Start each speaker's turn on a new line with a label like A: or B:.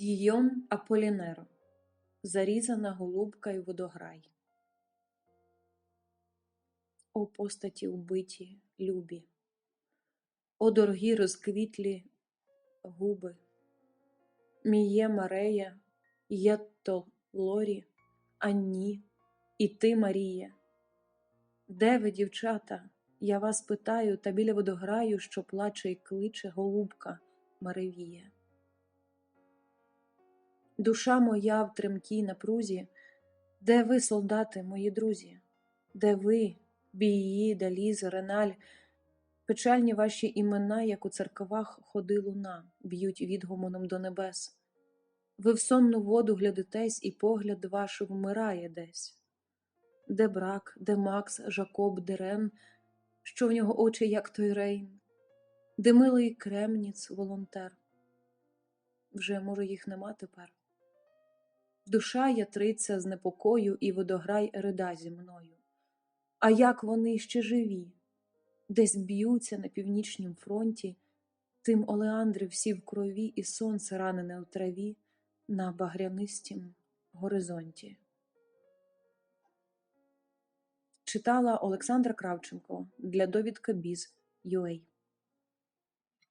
A: Гійом Аполінер Зарізана голубка й водограй. О постаті убиті, любі, О дорогі розквітлі губи, Міє Марея, Єтто Лорі, Анні, і ти, Маріє. Де ви, дівчата? Я вас питаю, та біля водограю, що плаче й кличе голубка Маревіє. Душа моя в тремкій напрузі, де ви, солдати, мої друзі? Де ви, бії, Даліз, Реналь, печальні ваші імена, як у церквах ходи луна, б'ють відгомоном до небес. Ви в сонну воду глядитесь, і погляд ваш вмирає десь. Де брак, де Макс, Жакоб, Дерен, що в нього очі, як той рейн, де милий кремніц, волонтер. Вже, може, їх нема тепер. Душа ятриться з непокою і водограй рида зі мною. А як вони ще живі? Десь б'ються на північнім фронті, тим Олеандри всі в крові, і сонце ранене в траві на багрянистім горизонті. Читала Олександра Кравченко для довідка Біз.UA